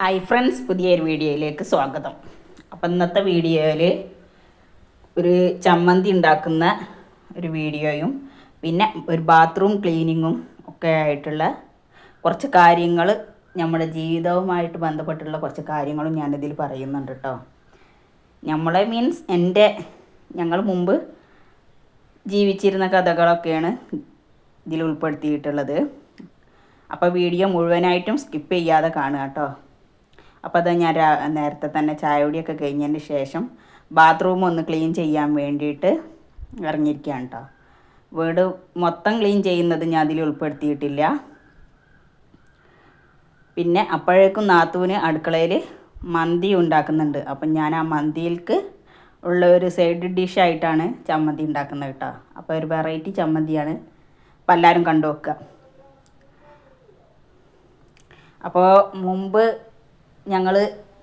Hi friends പുതിയൊരു വീഡിയോയിലേക്ക് സ്വാഗതം. അപ്പം ഇന്നത്തെ വീഡിയോയിൽ ഒരു ചമ്മന്തി ഉണ്ടാക്കുന്ന ഒരു വീഡിയോയും പിന്നെ ഒരു ബാത്റൂം ക്ലീനിങ്ങും ഒക്കെ ആയിട്ടുള്ള കുറച്ച് കാര്യങ്ങൾ നമ്മുടെ ജീവിതവുമായിട്ട് ബന്ധപ്പെട്ടുള്ള കുറച്ച് കാര്യങ്ങളും ഞാനിതിൽ പറയുന്നുണ്ട് കേട്ടോ നമ്മളെ മീൻസ് എന്റെ ഞങ്ങൾ മുമ്പ് ജീവിച്ചിരുന്ന കഥകളൊക്കെയാണ് ഇതിൽ ഉൾപ്പെടുത്തിയിട്ടുള്ളത്. അപ്പോൾ വീഡിയോ മുഴുവനായിട്ടും സ്കിപ്പ് ചെയ്യാതെ കാണുക കേട്ടോ അപ്പോൾ അത് ഞാൻ നേരത്തെ തന്നെ ചായ കുടിയൊക്കെ കഴിഞ്ഞതിന് ശേഷം ബാത്റൂം ഒന്ന് ക്ലീൻ ചെയ്യാൻ വേണ്ടിയിട്ട് ഇറങ്ങിയിരിക്കുകയാണ് കേട്ടോ വീട് മൊത്തം ക്ലീൻ ചെയ്യുന്നത് ഞാൻ അതിൽ ഉൾപ്പെടുത്തിയിട്ടില്ല. പിന്നെ അപ്പോഴേക്കും നാത്തൂന് അടുക്കളയിൽ മന്തി ഉണ്ടാക്കുന്നുണ്ട്. അപ്പം ഞാൻ ആ മന്തിയിൽക്ക് ഉള്ള ഒരു സൈഡ് ഡിഷായിട്ടാണ് ചമ്മന്തി ഉണ്ടാക്കുന്നത് കേട്ടോ അപ്പോൾ ഒരു വെറൈറ്റി ചമ്മന്തിയാണ് അപ്പോൾ എല്ലാവരും കണ്ടു വെക്കുക അപ്പോൾ മുമ്പ് ഞങ്ങൾ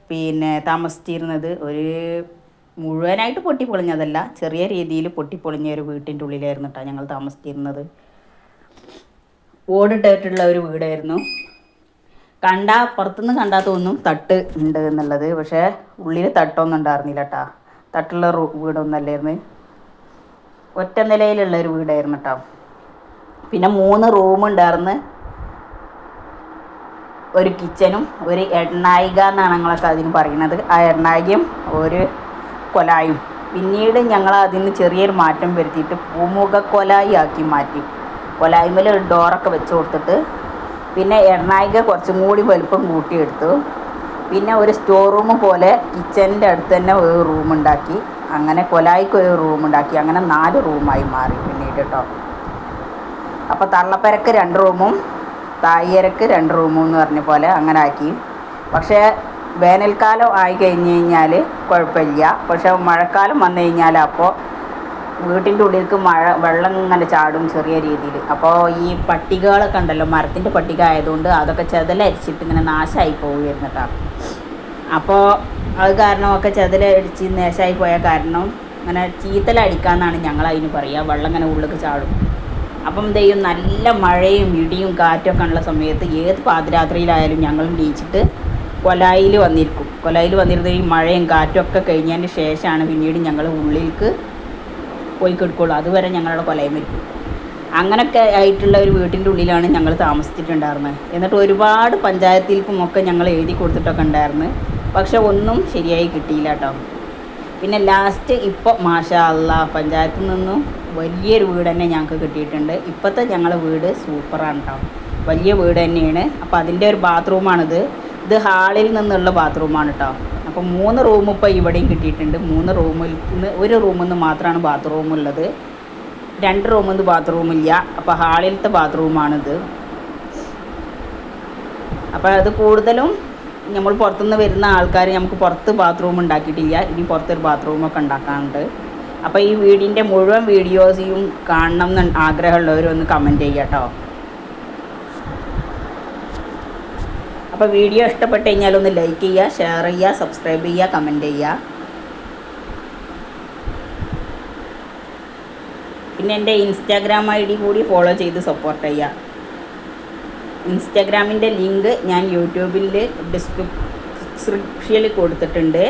പിന്നെ താമസിച്ചിരുന്നത് ഒരു മുഴുവനായിട്ട് പൊട്ടിപ്പൊളിഞ്ഞതല്ല ചെറിയ രീതിയിൽ പൊട്ടിപ്പൊളിഞ്ഞ ഒരു വീട്ടിന്റെ ഉള്ളിലായിരുന്നു കേട്ടോ ഞങ്ങൾ താമസിച്ചിരുന്നത്. ഓടിട്ടിട്ടുള്ള ഒരു വീടായിരുന്നു. കണ്ട പുറത്തുനിന്ന് കണ്ടാൽ തോന്നും തട്ട് ഉണ്ട് എന്നുള്ളത്. പക്ഷേ ഉള്ളിൽ തട്ടൊന്നും ഉണ്ടായിരുന്നില്ല കേട്ടോ തട്ടുള്ള റൂ വീടൊന്നല്ലായിരുന്നു. ഒറ്റ നിലയിലുള്ള ഒരു വീടായിരുന്നു കേട്ടോ പിന്നെ മൂന്ന് റൂം ഉണ്ടായിരുന്നു ഒരു കിച്ചനും ഒരു എണ്ണായിക എന്നാണ് ഞങ്ങളൊക്കെ അതിന് പറയുന്നത്. ആ എണ്ണായികയും ഒരു കൊലായും. പിന്നീട് ഞങ്ങൾ അതിന് ചെറിയൊരു മാറ്റം വരുത്തിയിട്ട് പൂമുഖ കൊലായി ആക്കി മാറ്റി. കൊലായ്മയിൽ ഒരു ഡോറൊക്കെ വെച്ച് കൊടുത്തിട്ട് പിന്നെ എണ്ണായിക കുറച്ചും കൂടി വലുപ്പം കൂട്ടിയെടുത്തു. പിന്നെ ഒരു സ്റ്റോർ റൂം പോലെ കിച്ചന്റെ അടുത്ത് തന്നെ ഒരു റൂം ഉണ്ടാക്കി. അങ്ങനെ കൊലായിക്ക് ഒരു റൂം ഉണ്ടാക്കി. അങ്ങനെ നാല് റൂമായി മാറി പിന്നീട് കേട്ടോ അപ്പോൾ തള്ളപ്പരക്ക് രണ്ട് റൂമും തായ്യരക്ക് രണ്ട് റൂമും എന്ന് പറഞ്ഞ പോലെ അങ്ങനെ ആക്കി. പക്ഷേ വേനൽക്കാലം ആയി കഴിഞ്ഞ് കഴിഞ്ഞാൽ കുഴപ്പമില്ല. പക്ഷേ മഴക്കാലം വന്നു കഴിഞ്ഞാൽ അപ്പോൾ വീട്ടിന്റെ ഉള്ളിലേക്ക് മഴ വെള്ളം ഇങ്ങനെ ചാടും ചെറിയ രീതിയിൽ അപ്പോൾ ഈ പട്ടികകളൊക്കെ ഉണ്ടല്ലോ മരത്തിന്റെ പട്ടിക ആയതുകൊണ്ട് അതൊക്കെ ചെതലരിച്ചിട്ട് ഇങ്ങനെ നാശമായി പോവുമായിരുന്നു കേട്ടോ. അപ്പോൾ അത് കാരണമൊക്കെ ചെതലടിച്ച് നാശമായി പോയ കാരണം അങ്ങനെ ചീത്തലടിക്കാന്നാണ് ഞങ്ങൾ അതിന് പറയുക വെള്ളം ഇങ്ങനെ ഉള്ളിലേക്ക് ചാടും. അപ്പം ദൈവം നല്ല മഴയും ഇടിയും കാറ്റൊക്കെ ഉള്ള സമയത്ത് ഏത് പാതിരാത്രിയിലായാലും ഞങ്ങൾ നീച്ചിട്ട് കൊലായിൽ വന്നിരിക്കും. കൊലായിൽ വന്നിരുന്ന ഈ മഴയും കാറ്റൊക്കെ കഴിഞ്ഞതിന് ശേഷമാണ് പിന്നീട് ഞങ്ങൾ ഉള്ളിലേക്ക് പോയി കിടക്കുള്ളൂ. അതുവരെ ഞങ്ങളുടെ കൊലയും വരും അങ്ങനൊക്കെ ആയിട്ടുള്ള ഒരു വീട്ടിന്റെ ഉള്ളിലാണ് ഞങ്ങൾ താമസിച്ചിട്ടുണ്ടായിരുന്നത്. എന്നിട്ട് ഒരുപാട് പഞ്ചായത്തിൽക്കും ഒക്കെ ഞങ്ങൾ എഴുതി കൊടുത്തിട്ടൊക്കെ ഉണ്ടായിരുന്നു. പക്ഷെ ഒന്നും ശരിയായി കിട്ടിയില്ല കേട്ടോ. പിന്നെ ലാസ്റ്റ് ഇപ്പോൾ മാഷാ അല്ല പഞ്ചായത്തിൽ നിന്നും വലിയൊരു വീട് തന്നെ ഞങ്ങൾക്ക് കിട്ടിയിട്ടുണ്ട്. ഇപ്പോഴത്തെ ഞങ്ങളുടെ വീട് സൂപ്പറാണ് കേട്ടോ വലിയ വീട് തന്നെയാണ്. അപ്പോൾ അതിന്റെ ഒരു ബാത്റൂമാണിത്. ഇത് ഹാളിൽ നിന്നുള്ള ബാത്റൂമാണ് കേട്ടോ അപ്പോൾ മൂന്ന് റൂം ഇപ്പോൾ ഇവിടെയും കിട്ടിയിട്ടുണ്ട്. മൂന്ന് റൂമിൽ നിന്ന് ഒരു റൂമിൽ നിന്ന് മാത്രമാണ് ബാത്റൂം ഉള്ളത്. രണ്ട് റൂമിൽ നിന്ന് ബാത്റൂമില്ല അപ്പോൾ ഹാളിലത്തെ ബാത്റൂമാണിത്. അപ്പോൾ അത് കൂടുതലും നമ്മൾ പുറത്തുനിന്ന് വരുന്ന ആൾക്കാർ നമുക്ക് പുറത്ത് ബാത്റൂം ഉണ്ടാക്കിയിട്ടില്ല. ഇനി പുറത്തൊരു ബാത്റൂമൊക്കെ ഉണ്ടാക്കാനുണ്ട്. അപ്പോൾ ഈ വീടിന്റെ മുഴുവൻ വീഡിയോസും കാണണം എന്ന് ആഗ്രഹമുള്ളവരൊന്ന് കമന്റ് ചെയ്യുക കേട്ടോ അപ്പോൾ വീഡിയോ ഇഷ്ടപ്പെട്ട് കഴിഞ്ഞാൽ ഒന്ന് ലൈക്ക് ചെയ്യുക ഷെയർ ചെയ്യുക സബ്സ്ക്രൈബ് ചെയ്യുക കമന്റ് ചെയ്യുക. പിന്നെ എന്റെ ഇൻസ്റ്റാഗ്രാം ഐ ഡി കൂടി ഫോളോ ചെയ്ത് സപ്പോർട്ട് ചെയ്യുക. ഇൻസ്റ്റാഗ്രാമിന്റെ ലിങ്ക് ഞാൻ യൂട്യൂബിൽ ഡിസ്ക്രിപ്ഷനിൽ കൊടുത്തിട്ടുണ്ട്.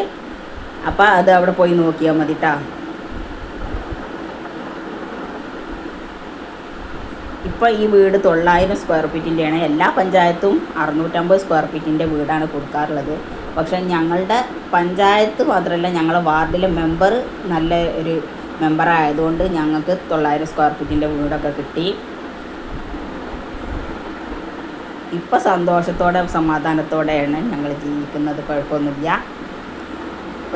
അപ്പോൾ അത് അവിടെ പോയി നോക്കിയാൽ മതി കേട്ടോ ഇപ്പോൾ ഈ വീട് തൊള്ളായിരം സ്ക്വയർ ഫീറ്റിന്റെയാണ് എല്ലാ പഞ്ചായത്തും അറുന്നൂറ്റമ്പത് സ്ക്വയർ ഫീറ്റിന്റെ വീടാണ് കൊടുക്കാറുള്ളത്. പക്ഷേ ഞങ്ങളുടെ പഞ്ചായത്ത് മാത്രമല്ല ഞങ്ങളുടെ വാർഡിലെ മെമ്പർ നല്ല ഒരു മെമ്പറായതുകൊണ്ട് ഞങ്ങൾക്ക് തൊള്ളായിരം സ്ക്വയർ ഫീറ്റിന്റെ വീടൊക്കെ കിട്ടി. ഇപ്പം സന്തോഷത്തോടെ സമാധാനത്തോടെയാണ് ഞങ്ങൾ ജീവിക്കുന്നത്. കുഴപ്പമൊന്നുമില്ല.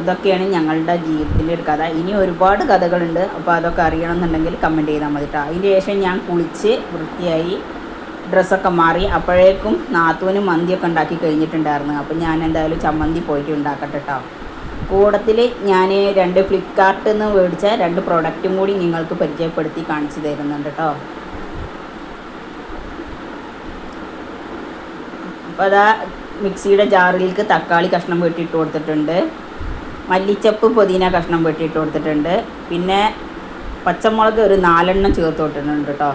ഇതൊക്കെയാണ് ഞങ്ങളുടെ ജീവിതത്തിന്റെ ഒരു കഥ. ഇനി ഒരുപാട് കഥകളുണ്ട്. അപ്പോൾ അതൊക്കെ അറിയണമെന്നുണ്ടെങ്കിൽ കമന്റ് ചെയ്താൽ മതി കേട്ടോ അതിന് ശേഷം ഞാൻ കുളിച്ച് വൃത്തിയായി ഡ്രസ്സൊക്കെ മാറി അപ്പോഴേക്കും നാത്തൂന് മന്തിയൊക്കെ ഉണ്ടാക്കി കഴിഞ്ഞിട്ടുണ്ടായിരുന്നു. അപ്പോൾ ഞാൻ എന്തായാലും ചമ്മന്തി പോയിട്ട് ഉണ്ടാക്കട്ടെ കേട്ടോ കൂടത്തിൽ ഞാൻ രണ്ട് ഫ്ലിപ്കാർട്ടിൽ നിന്ന് മേടിച്ച രണ്ട് പ്രൊഡക്റ്റും കൂടി നിങ്ങൾക്ക് പരിചയപ്പെടുത്തി കാണിച്ചു തരുന്നുണ്ട് കേട്ടോ അപ്പോൾ അതാ മിക്സിയുടെ ജാറിലേക്ക് തക്കാളി കഷ്ണം വെട്ടിയിട്ട് കൊടുത്തിട്ടുണ്ട്. മല്ലിച്ചപ്പ് പുതിന കഷ്ണം വെട്ടിയിട്ട് കൊടുത്തിട്ടുണ്ട്. പിന്നെ പച്ചമുളക് ഒരു നാലെണ്ണം ചേർത്ത് കൊടുത്തിട്ടുണ്ട് കേട്ടോ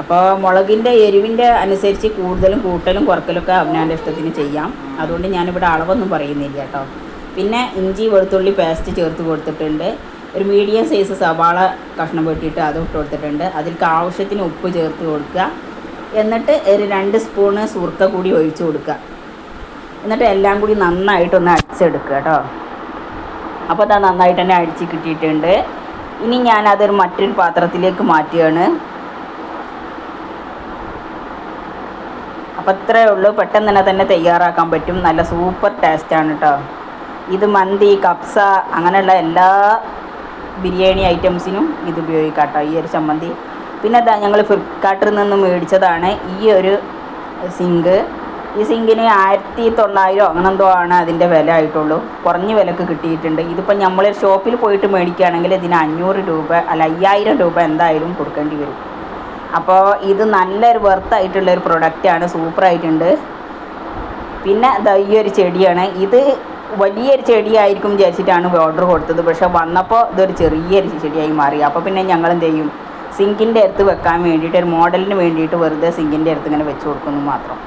അപ്പോൾ മുളകിന്റെ എരിവിന്റെ അനുസരിച്ച് കൂടുതലും കൂട്ടലും കുറക്കലൊക്കെ അവനാന്റെ ഇഷ്ടത്തിന് ചെയ്യാം. അതുകൊണ്ട് ഞാനിവിടെ അളവൊന്നും പറയുന്നില്ല കേട്ടോ പിന്നെ ഇഞ്ചി വെളുത്തുള്ളി പേസ്റ്റ് ചേർത്ത് കൊടുത്തിട്ടുണ്ട്. ഒരു മീഡിയം സൈസ് സവാള കഷ്ണം വെട്ടിയിട്ട് അതും ഇട്ട് കൊടുത്തിട്ടുണ്ട്. അതിലേക്ക് ആവശ്യത്തിന് ഉപ്പ് ചേർത്ത് കൊടുക്കുക. എന്നിട്ട് ഒരു രണ്ട് സ്പൂണ് സുർക്ക കൂടി ഒഴിച്ചു കൊടുക്കുക. എന്നിട്ട് എല്ലാം കൂടി നന്നായിട്ടൊന്ന് അടിച്ചെടുക്കുക കേട്ടോ അപ്പോൾ അത് നന്നായിട്ട് തന്നെ അടിച്ച് കിട്ടിയിട്ടുണ്ട്. ഇനി ഞാനതൊരു മറ്റൊരു പാത്രത്തിലേക്ക് മാറ്റുകയാണ്. അപ്പോൾ ഇത്രയേ ഉള്ളൂ. പെട്ടെന്ന് തന്നെ തന്നെ തയ്യാറാക്കാൻ പറ്റും. നല്ല സൂപ്പർ ടേസ്റ്റാണ് കേട്ടോ ഇത് മന്തി കപ്സ അങ്ങനെയുള്ള എല്ലാ ബിരിയാണി ഐറ്റംസിനും ഇത് ഉപയോഗിക്കാം കേട്ടോ ഈ ഒരു ചമ്മന്തി. പിന്നെ ഞങ്ങൾ ഫ്ലിപ്കാർട്ടിൽ നിന്ന് മേടിച്ചതാണ് ഈ ഒരു സിങ്ക്. ഈ സിങ്കിന് ആയിരത്തി തൊള്ളായിരം അങ്ങനെ എന്തോ ആണ് അതിന്റെ വില ആയിട്ടുള്ളൂ. കുറഞ്ഞ വിലക്ക് കിട്ടിയിട്ടുണ്ട്. ഇതിപ്പോൾ നമ്മൾ ഷോപ്പിൽ പോയിട്ട് മേടിക്കുകയാണെങ്കിൽ ഇതിന് അഞ്ഞൂറ് രൂപ അല്ല അയ്യായിരം രൂപ എന്തായാലും കൊടുക്കേണ്ടി വരും. അപ്പോൾ ഇത് നല്ലൊരു വെർത്തായിട്ടുള്ള ഒരു പ്രൊഡക്റ്റാണ് സൂപ്പറായിട്ടുണ്ട് പിന്നെ ഈ ഒരു ചെടിയാണ്. ഇത് വലിയൊരു ചെടിയായിരിക്കും വിചാരിച്ചിട്ടാണ് ഓർഡർ കൊടുത്തത്. പക്ഷേ വന്നപ്പോൾ ഇതൊരു ചെറിയൊരു ചെടിയായി മാറി. അപ്പോൾ പിന്നെ ഞങ്ങൾ എന്ത് ചെയ്യും സിങ്കിന്റെ അടുത്ത് വെക്കാൻ വേണ്ടിയിട്ട് ഒരു മോഡലിന് വേണ്ടിയിട്ട് വെറുതെ സിങ്കിന്റെ അടുത്ത് ഇങ്ങനെ വെച്ച് കൊടുക്കുന്നു മാത്രം.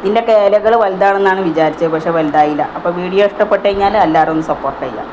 ഇതിന്റെ കേലകൾ വലുതാണെന്നാണ് വിചാരിച്ചത് പക്ഷേ വലുതായില്ല. അപ്പോൾ വീഡിയോ ഇഷ്ടപ്പെട്ടു കഴിഞ്ഞാൽ എല്ലാവരും ഒന്ന് സപ്പോർട്ട് ചെയ്യാം